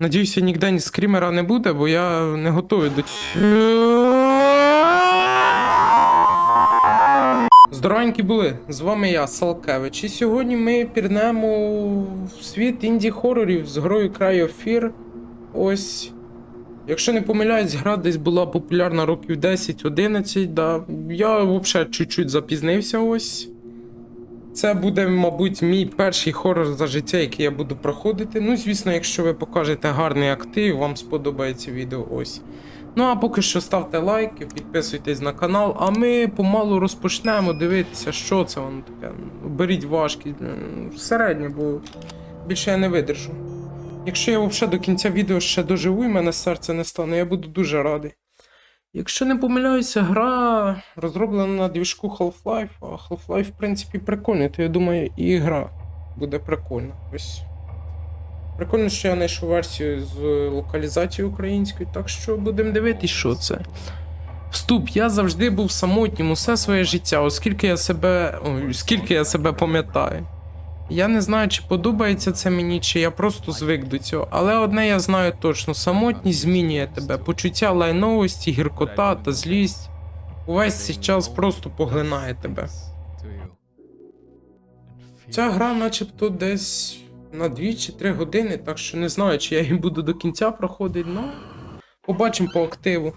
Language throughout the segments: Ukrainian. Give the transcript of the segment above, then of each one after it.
Надіюся, ніде ні скрімера не буде, бо я не готовий до цього. Здоровенькі були! З вами я, Салкевич. І сьогодні ми пірнемо в світ інді-хорорів з грою Cry of Fear. Ось. Якщо не помиляюсь, гра десь була популярна років 10-11. Да. Я взагалі чуть-чуть запізнився ось. Це буде, мабуть, мій перший хорор за життя, який я буду проходити. Ну, звісно, якщо ви покажете гарний актив, вам сподобається відео ось. Ну а поки що ставте лайки, підписуйтесь на канал, а ми помалу розпочнемо дивитися, що це воно таке. Беріть блін, середнє, бо більше я не видержу. Якщо я взагалі до кінця відео ще доживу і мене серце не стане, я буду дуже радий. Якщо не помиляюся, гра розроблена на двіжку Half-Life, а Half-Life, в принципі, прикольний, то я думаю, і гра буде прикольна. Ось. Прикольно, що я знайшов версію з локалізацією українською, так що будемо дивитись, що це. Вступ, я завжди був самотнім усе своє життя, оскільки я себе. Ой, скільки я себе пам'ятаю. Я не знаю, чи подобається це мені, чи я просто звик до цього. Але одне я знаю точно: самотність змінює тебе, почуття лайновості, гіркота та злість. Увесь цей час просто поглинає тебе. Ця гра, начебто, десь на 2 чи 3 години, так що не знаю, чи я її буду до кінця проходити, ну. Побачимо по активу.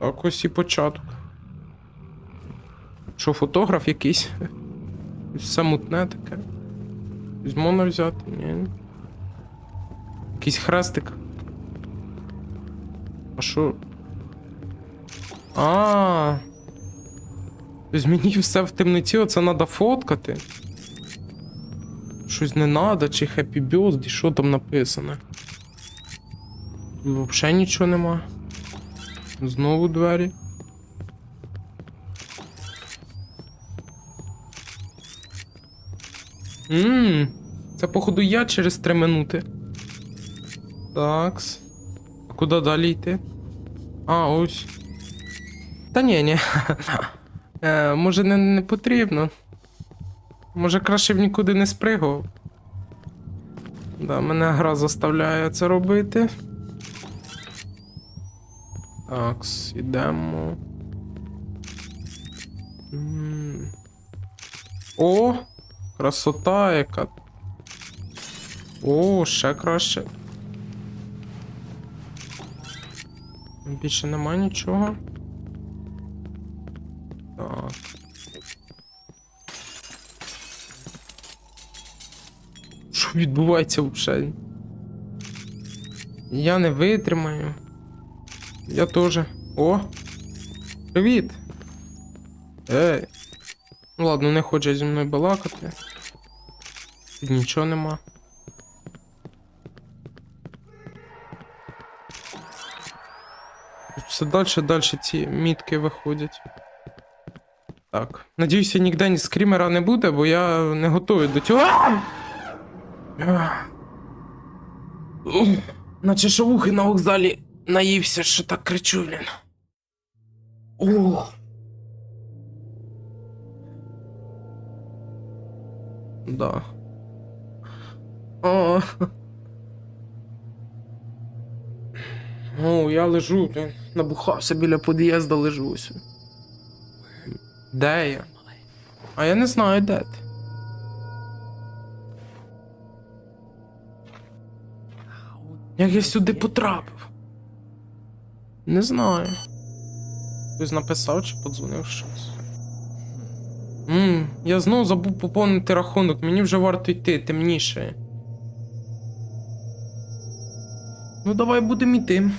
Так, ось і початок. Що, фотограф якийсь? Все мутне таке. Можна взяти? Ні. Якийсь хрестик. А що? А. Тобто мені все в темноті, оце треба фоткати. Щось не надо, чи Happy Birthday, що там написано? Взагалі нічого нема. Знову двері. Ммм, це походу я через 3 минути. Такс. А куди далі йти? А, ось. Та ні, ні. Е, може не, не потрібно. Може краще б нікуди не спригав. Да, мене гра заставляє це робити. Такс, ідемо. М. О! Красота яка. О, ще краще. Більше нема нічого. Так. Що відбувається взагалі? Я не витримаю. Я теж. О! Привіт! Ей! Ну ладно, не хоче зі мною балакати. Тут нічого нема. Все далі, далі ці мітки виходять. Так. Надіюся, ніде ні скрімера не буде, бо я не готовий до цього. Наче шавухи на вокзалі наївся, що так кричу, блін. Ох. Да. О. О, я лежу, блін. Набухався біля під'їзду лежу ось. Де я? А я не знаю, де ти. Як я сюди потрапив? Не знаю. Хтось написав чи подзвонив щось. Ммм, я знову забув поповнити рахунок, мені вже варто йти, темніше. Ну, давай будемо йти.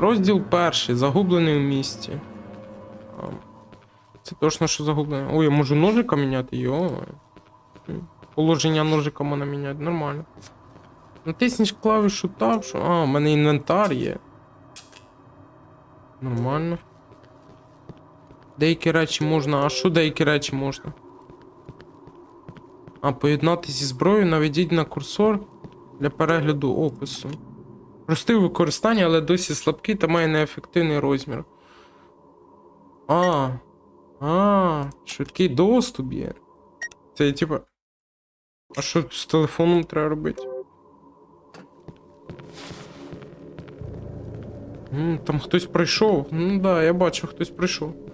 Розділ перший. Загублений у місті. Це точно, що загублений. Ой, я можу ножика міняти, йо. Положення ножика можна міняти, нормально. Натиснеш клавішу Tab, що. А, у мене інвентар є. Нормально. Деякі речі можна. А що деякі речі можна? А, поєднати зі зброєю, наведіть на курсор для перегляду опису. Простий у використанні, але досі слабкий та має неефективний розмір. А. А, швидкий доступ є. Це типа. А що з телефоном треба робити? М, там хтось прийшов. Ну да, я бачу, хтось прийшов.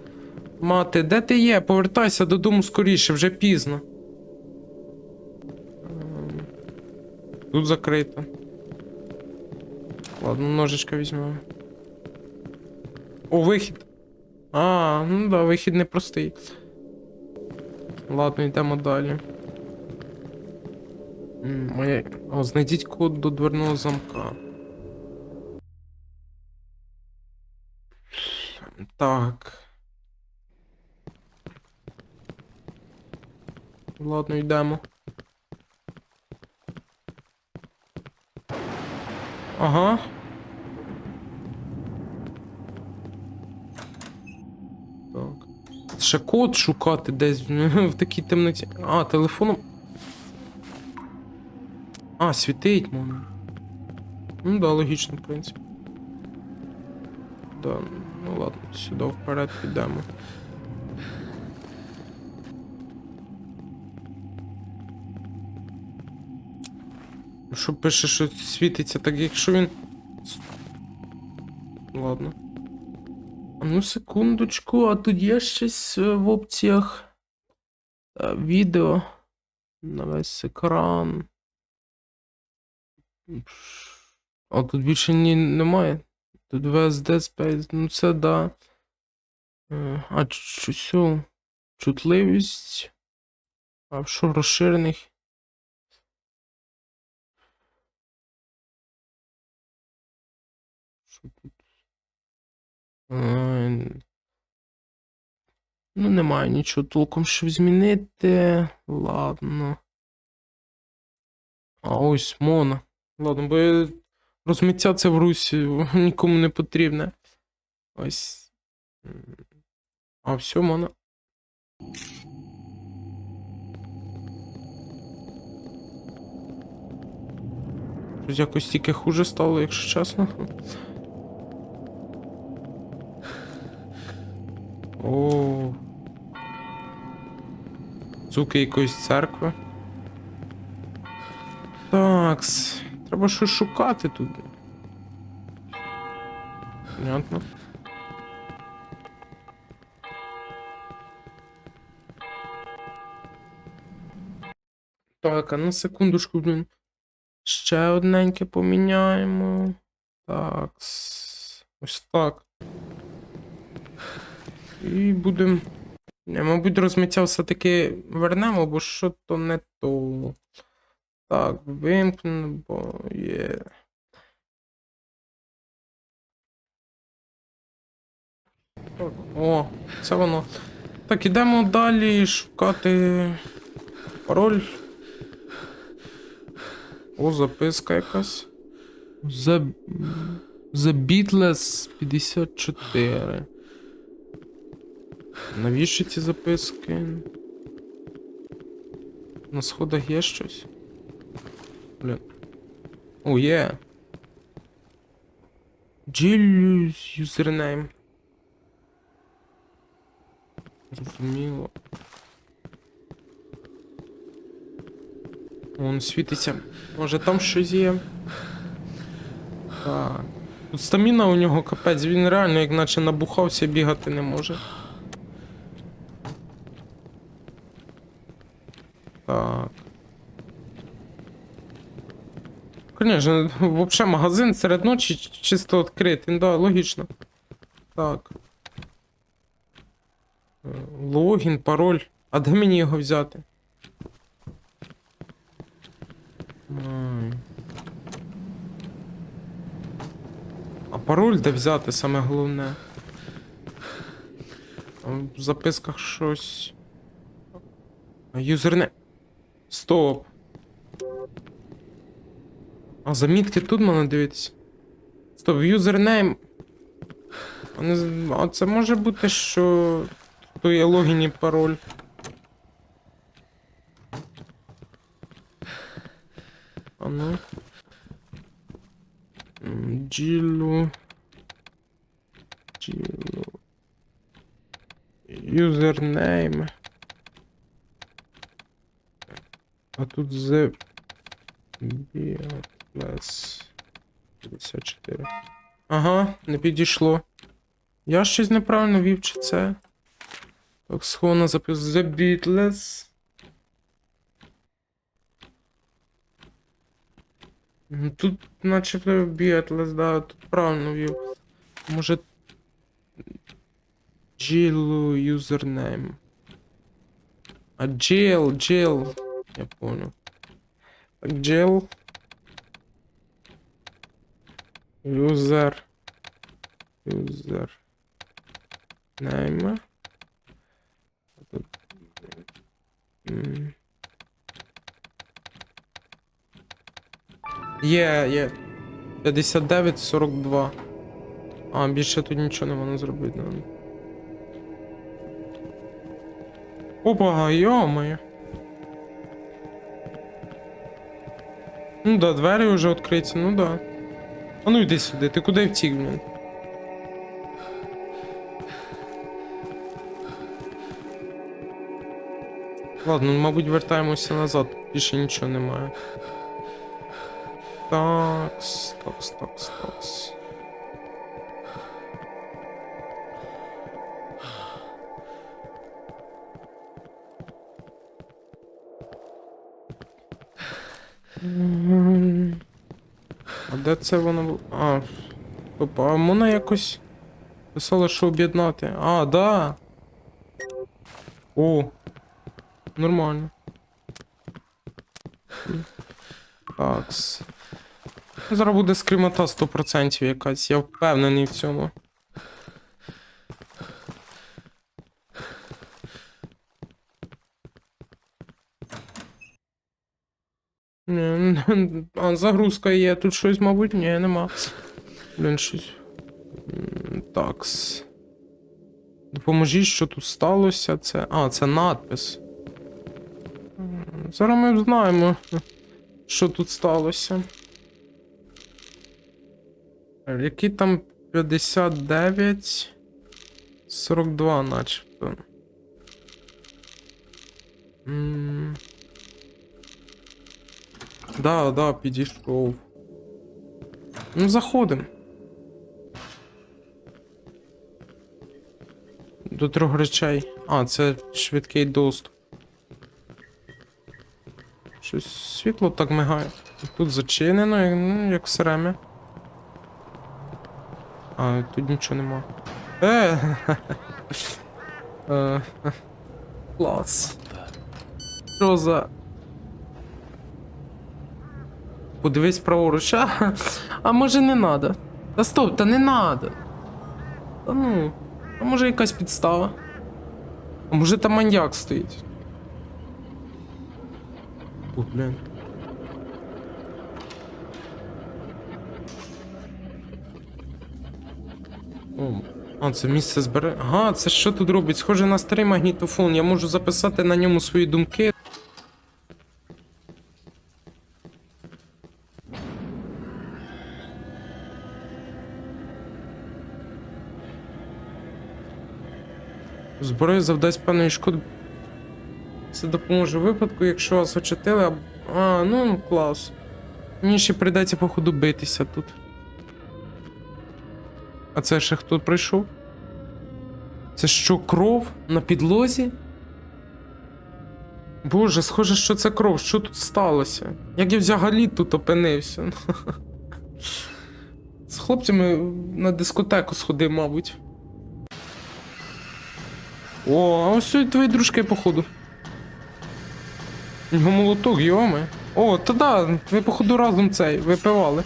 Мати, де ти є? Повертайся додому скоріше, вже пізно. Тут закрито. Ладно, ножичка візьмемо. О, вихід. А, ну да, вихід непростий. Ладно, йдемо далі. Моя... О, знайдіть код до дверного замка. Так. Ладно, йдемо. Ага. Так. Ще код шукати десь в такій темноті. А, телефоном. А, світить можна. Ну да, логічно, в принципі. Да, ну ладно, сюди вперед підемо. Що пише, що світиться, так якщо він. Ладно. Ну секундочку, а тут є щось е, в опціях. Е, Відео. На весь екран. А тут більше ні, немає. Тут VSD Space, ну це да. Е, А що чутливість. А що розширених? Ну, немає нічого толком, щоб змінити. Ладно. А ось Мона. Ладно, бо розмиття це в Русі нікому не потрібне. Ось. А все, Мона. Щось якось тільки хуже стало, якщо чесно. О. Звуки якоїсь церкви. Такс. Треба щось шукати тут. Понятно. Так, а на секундочку, блін. Ще одненьке поміняємо. Так. Ось так. І будемо. Не, мабуть, розмиття все-таки вернемо, бо що то не то. Так, вимкнено, бо є. Так, о, це воно. Так, ідемо далі шукати пароль. О, записка якась. The, The Beatles 54. Навіщо ці записки? На сходах є щось? Блін. О, є. Julius юзернейм. Зрозуміло. Вон світиться. Може там щось є. Так. Тут стаміна у нього капець, він реально як наче набухався, бігати не може. Конечно, вообще магазин серед ночі чисто відкритий, да, логічно. Так. Е, Логін, пароль. А де мені його взяти? А пароль де взяти саме головне? В записках щось. Юзерне. Стоп. А замітки тут можна дивитися. Стоп, юзернейм. А, це може бути, що то є логін і пароль. А ну. Джилу. Джилу. Юзернейм. А тут the Beatles 54. Ага, не підійшло. Я щось неправильно вів, чи це? Так, сховано запис The Beatles. Тут начебто Beatles, да, тут правильно вів. Може. Джілу юзернейм. А джейл, джейл. Я понял. Так, Юзер. Нейм. М. Є, є. 59-42. А, більше тут нічого не можна зробити. Ну. Опа, йо-моє. Ну да, двері вже відкриті, ну да. А ну йди сюди, ти куди втік, блін? Ладно, ну, мабуть, вертаємося назад, більше нічого немає. Такс, такс, такс, такс. Це воно? А. Опа, а можна якось. Писала, що об'єднати. А, да. О. Нормально. Такс. Зараз буде скрімота 100% якась, я впевнений в цьому. А, загрузка є. Тут щось, мабуть, ні, нема. Блін, щось. Такс. Допоможіть, що тут сталося. Це. А, це надпис. Зараз ми знаємо, що тут сталося. Які там 59. 42, начебто. М. Да, да, підійшов. Ну, заходим. До трьох речей. А, це швидкий доступ. Щось світло так мигає. Тут зачинено, як- ну, як в Серемі. А, тут нічого нема. Е! Е, Клас. Що за. Подивись праворуч. А, а може не надо? Та стоп, та не надо. Та ну. А може якась підстава? А може там маньяк стоїть? О, блін. О, а, це місце збере. Ага, це що тут робить? Схоже на старий магнітофон. Я можу записати на ньому свої думки. Зброя завдасть певної шкоди. Це допоможе випадку, якщо вас очатили. або- А, ну клас. Мені ще прийдеться, походу, битися тут. А це ще хто прийшов? Це що, кров на підлозі? Боже, схоже, що це кров. Що тут сталося? Як я взагалі тут опинився? З хлопцями на дискотеку сходив, мабуть. О, а ось і твої дружки, походу. Його молоток, йоме. О, та да, ви, походу, разом цей випивали.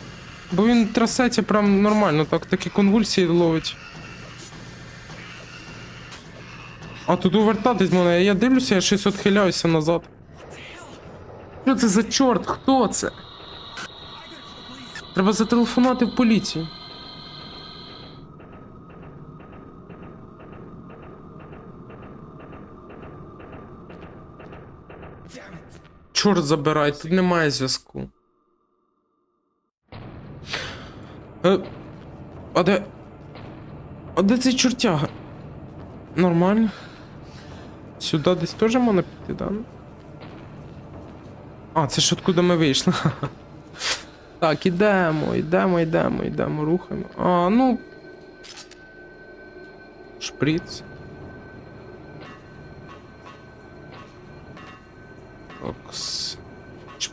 Бо він трясеться прям нормально, так, такі конвульсії ловить. А тут увертатись мене, я дивлюся, я щось відхиляюся назад. Що це за чорт? Хто це? Треба зателефонувати в поліцію. Чорт забирай, тут немає зв'язку. Е, а де. А де цей чортяга? Нормально. Сюди десь теж можна піти, да? А, це ж откуда ми вийшли. Так, ідемо, ідемо, ідемо, ідемо, рухаємо. А, ну. Шприц.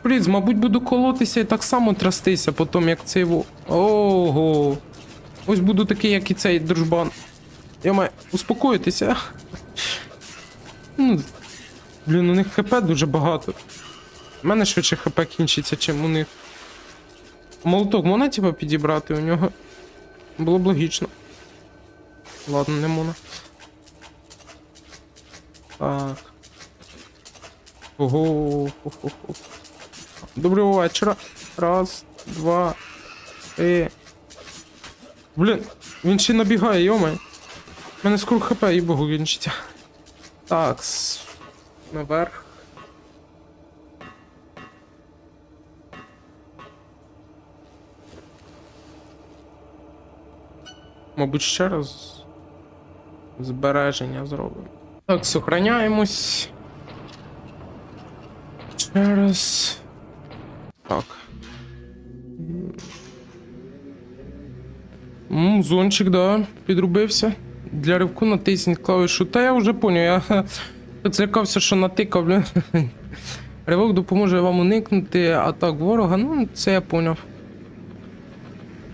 Шприц, мабуть, буду колотися і так само трястися, потім як цей во. Ого. Ось буду такий, як і цей дружбан. Я маю успокоїтися. Ну, блін, у них хп дуже багато. У мене швидше хп кінчиться, чим у них. Молоток можна типа підібрати у нього? Було б логічно. Ладно, не можна. Так. Ого. хо-хо-хо. Доброго вечора. Раз, два, три. Блін, він ще набігає, йомай. У мене скоро хп і богу кінчиться. Так, с- наверх. Мабуть, ще раз збереження зробимо. Так, сохраняємось. Ще раз. Так. М, Зончик, да, підрубився. Для ривку натисніть клавішу. Та я вже поняв, я ха, так злякався, що натикав, блін. Ривок допоможе вам уникнути атак ворога. Ну, це я поняв.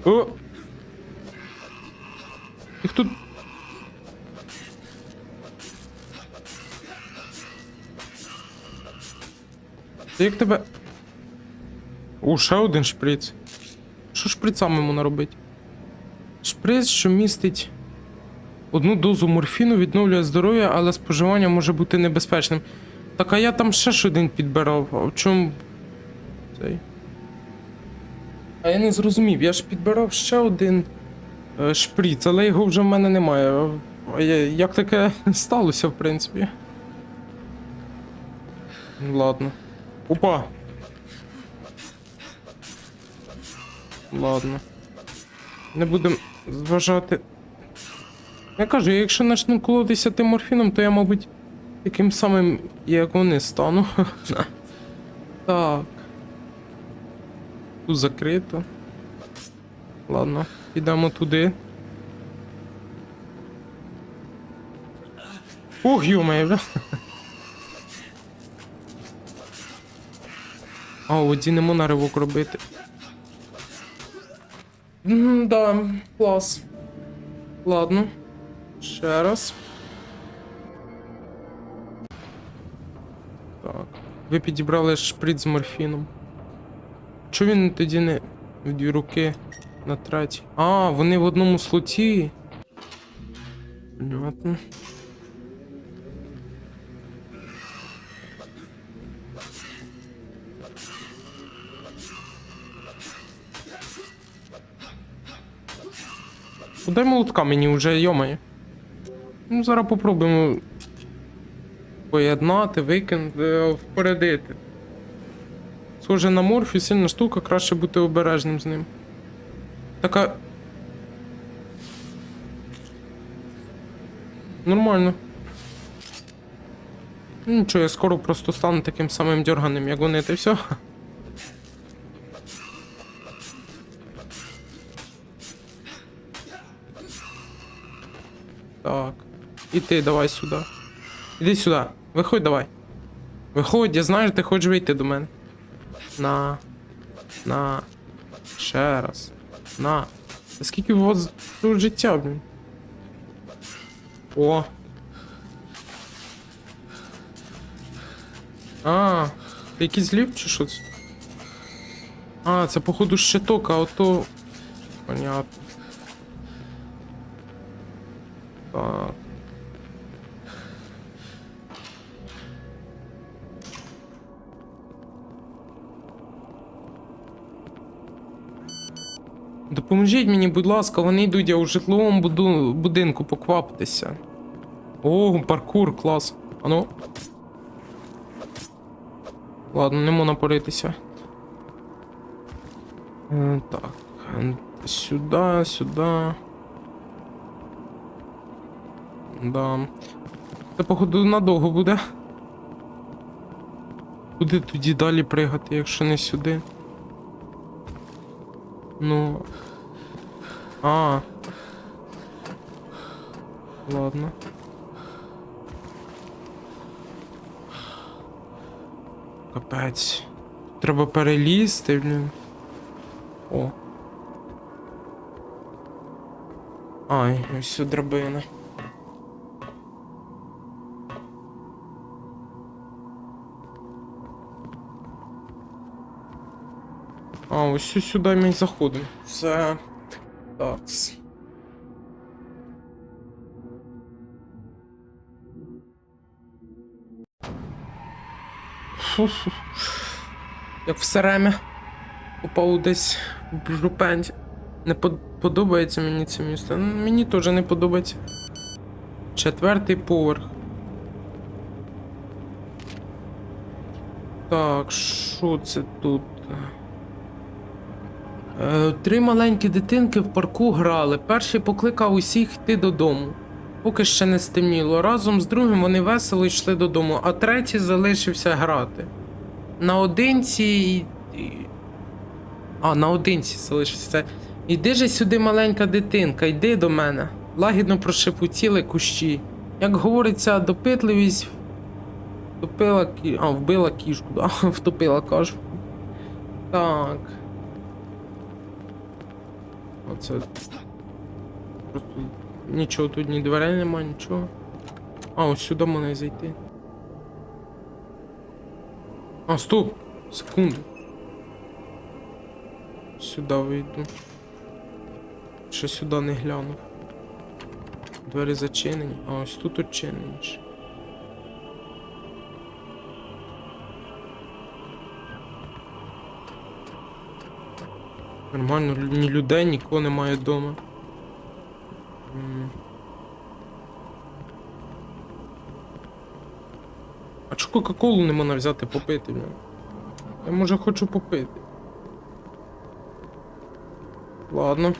О! Їх тут. Як тебе. О, ще один шприц. Що шприцами йому наробити? Шприц, що містить одну дозу морфіну, відновлює здоров'я, але споживання може бути небезпечним. Так, а я там ще ж один підбирав. А в чому. Цей. А я не зрозумів, я ж підбирав ще один е, шприц, але його вже в мене немає. А я- Як таке сталося, в принципі? Ну, Ладно. Опа. Ладно. Не будемо зважати. Я кажу, якщо почну колотися тим морфіном, то я, мабуть, таким самим, як вони, стану. так. Тут закрито. Ладно, підемо туди. Ох, йомає, бля. А, не можна ривок робити. М, Да, клас. Ладно. Ще раз. Так. Ви підібрали шприц з морфіном. Чого він тоді не в дві руки на третій? А, вони в одному слоті. Понятно. Подай молотка мені вже, йомає. Ну, зараз попробуємо поєднати, викинути, е, впередити. Схоже на морфі, сильна штука, краще бути обережним з ним. Така. Нормально. Ну, Нічого, я скоро просто стану таким самим дерганим, як вони, та й все. Так. І ти давай сюди. Іди сюди. Виходь давай. Виходь, я знаю, ти хочеш вийти до мене. На. На. Ще раз. На. Скільки у вас тут життя, блін? О. А, це якийсь ліфт чи що це? А, це походу щиток, а ото. Понятно. Так. Допоможіть мені, будь ласка, вони йдуть, я у житловому буду... будинку поквапитися. О, паркур, клас. Ану. Ладно, не можна поритися. Е, Так. Сюди, сюди. Да. Це, походу, надовго буде. Куди тоді далі пригати, якщо не сюди? Ну. А. Ладно. Капець. Треба перелізти, блін. О. Ай, ось драбина. А, ось сюди ми заходимо. Це. Фу-фу. Як в Серемі. Попав десь в жупенті. Не под- подобається мені це місто. Ну, Мені теж не подобається. Четвертий поверх. Так, що це тут? Е, три маленькі дитинки в парку грали. Перший покликав усіх йти додому. Поки ще не стемніло. Разом з другим вони весело йшли додому, а третій залишився грати. Наодинці. А, наодинці залишився. Іди же сюди, маленька дитинка, йди до мене. Лагідно прошепотіли кущі. Як говориться, допитливість втопила. А, вбила кішку, да? втопила кажу. Так. Оце. Просто нічого тут ні дверей нема, нічого. А, ось сюди можна зайти. А, стоп! Секунду. Сюди вийду. Ще сюди не глянув. Двері зачинені. А ось тут очинені. Нормально, ні людей, нікого немає вдома. А чого Кока-Колу не можна взяти попити? Я може хочу попити. Ладно.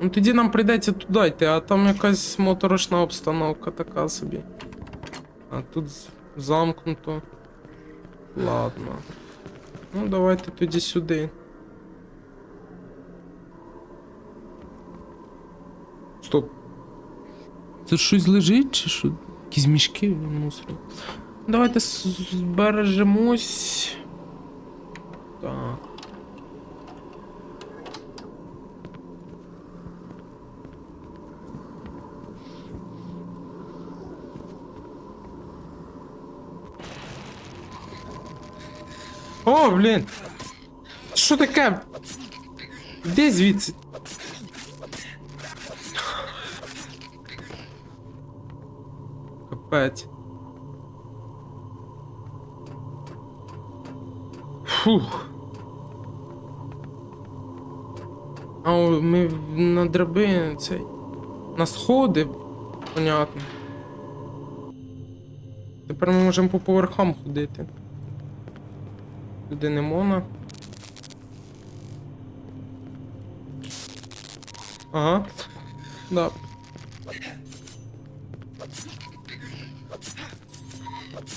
Ну тоді нам прийдеться туди йти, а там якась моторошна обстановка така собі. А тут замкнуто. Ладно. Ну, давайте тоді сюди. Стоп. Це щось лежить чи що? Якісь мішки мусор. Давайте збережемось. Так. О, блін! Що таке? Де звідси? Капець. Фух. А ми на драбини цей. На сходи. Понятно. Тепер ми можемо по поверхам ходити. Туди не можна. Ага. Да.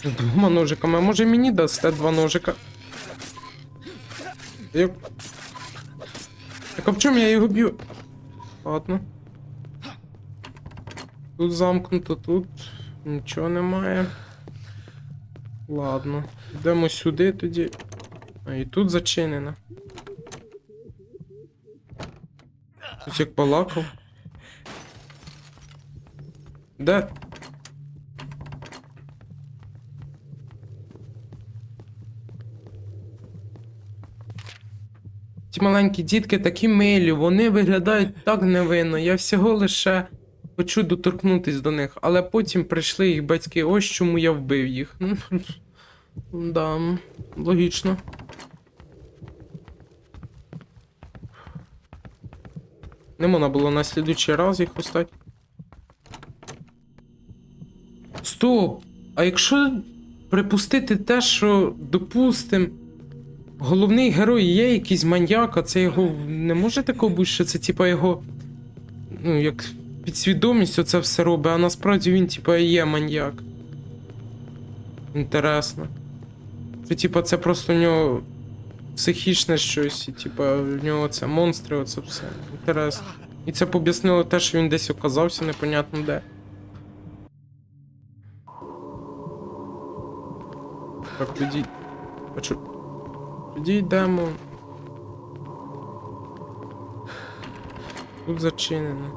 Двома ножиками. А може мені дасте два ножика? Я... Так а в чому я його б'ю? Ладно. Тут замкнуто, тут нічого немає. Ладно. Йдемо сюди тоді. А і тут зачинено. Ось як балакав. Де? Ті маленькі дітки такі милі, вони виглядають так невинно. Я всього лише хочу доторкнутись до них, але потім прийшли їх батьки. Ось чому я вбив їх. Да, логічно. Не можна було на слідучий раз їх остати. Стоп! А якщо припустити те, що, допустим, головний герой є якийсь маньяк, а це його. Не може такого бути, що це типа його. Ну, як підсвідомість оце все робить, а насправді він, типа, і є маньяк. Інтересно. Це, типа, це просто у нього психічне щось, і, типа, в нього це монстри, оце все. Інтересно. І це б об'яснило те, що він десь оказався, непонятно де. Так, тоді. Чо? Тоді йдемо. Тут зачинено.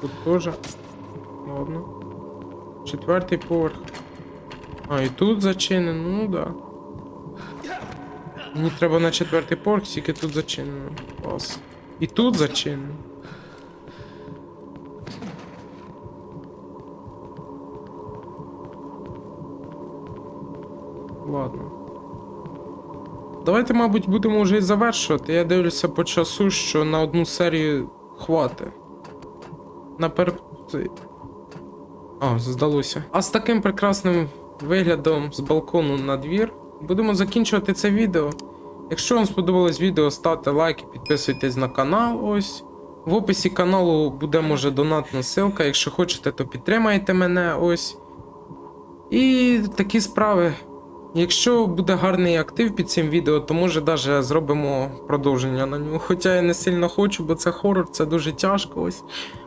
Тут теж. Ладно. Четвертий поверх. А, і тут зачинено, ну да. Мені треба на четвертий поверх, тільки тут зачинено. Клас. І тут зачинено. Ладно. Давайте, мабуть, будемо вже і завершувати. Я дивлюся по часу, що на одну серію хватить. На пер... А, здалося. А з таким прекрасним виглядом з балкону на двір будемо закінчувати це відео. Якщо вам сподобалось відео, ставте лайки, підписуйтесь на канал. Ось. В описі каналу буде може донатна ссылка. Якщо хочете, то підтримайте мене ось. І такі справи. Якщо буде гарний актив під цим відео, то може даже зробимо продовження на нього. Хоча я не сильно хочу, бо це хорор, це дуже тяжко. Ось.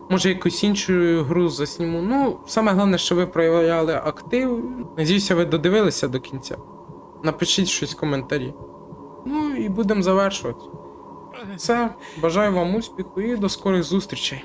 Може якусь іншу гру засніму. Ну, саме головне, що ви проявляли актив. Надіюся, ви додивилися до кінця. Напишіть щось в коментарі. Ну і будемо завершувати. Все, бажаю вам успіху і до скорих зустрічей.